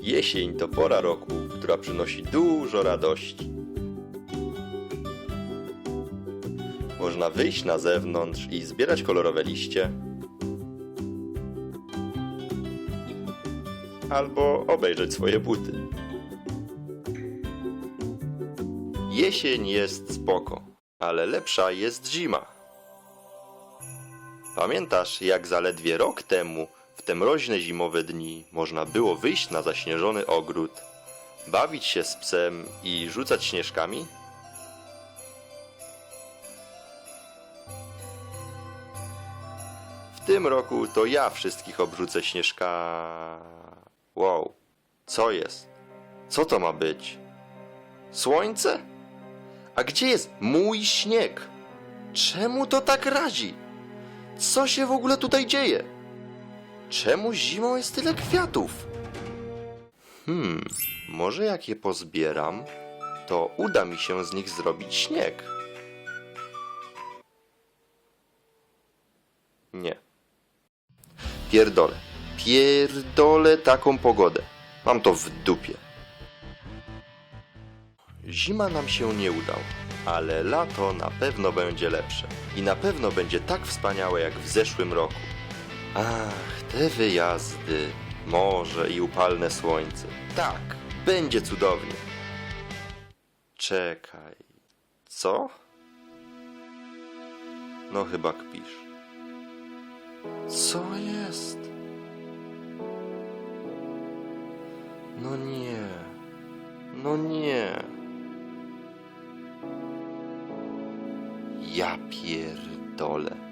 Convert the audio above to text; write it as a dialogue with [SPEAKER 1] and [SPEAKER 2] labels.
[SPEAKER 1] Jesień to pora roku, która przynosi dużo radości. Można wyjść na zewnątrz i zbierać kolorowe liście, albo obejrzeć swoje buty. Jesień jest spoko, ale lepsza jest zima. Pamiętasz, jak zaledwie rok temu, w te mroźne zimowe dni, można było wyjść na zaśnieżony ogród, bawić się z psem i rzucać śnieżkami? W tym roku to ja wszystkich obrzucę śnieżka. Wow, co jest? Co to ma być? Słońce? A gdzie jest mój śnieg? Czemu to tak razi? Co się w ogóle tutaj dzieje? Czemu zimą jest tyle kwiatów? Hmm, może jak je pozbieram, to uda mi się z nich zrobić śnieg. Nie. Pierdolę. Pierdolę taką pogodę. Mam to w dupie. Zima nam się nie udał, ale lato na pewno będzie lepsze. I na pewno będzie tak wspaniałe jak w zeszłym roku. Ach, te wyjazdy, morze i upalne słońce. Tak, będzie cudownie. Czekaj, co? No chyba kpisz. Co jest? No nie. No nie. Ja pierdolę.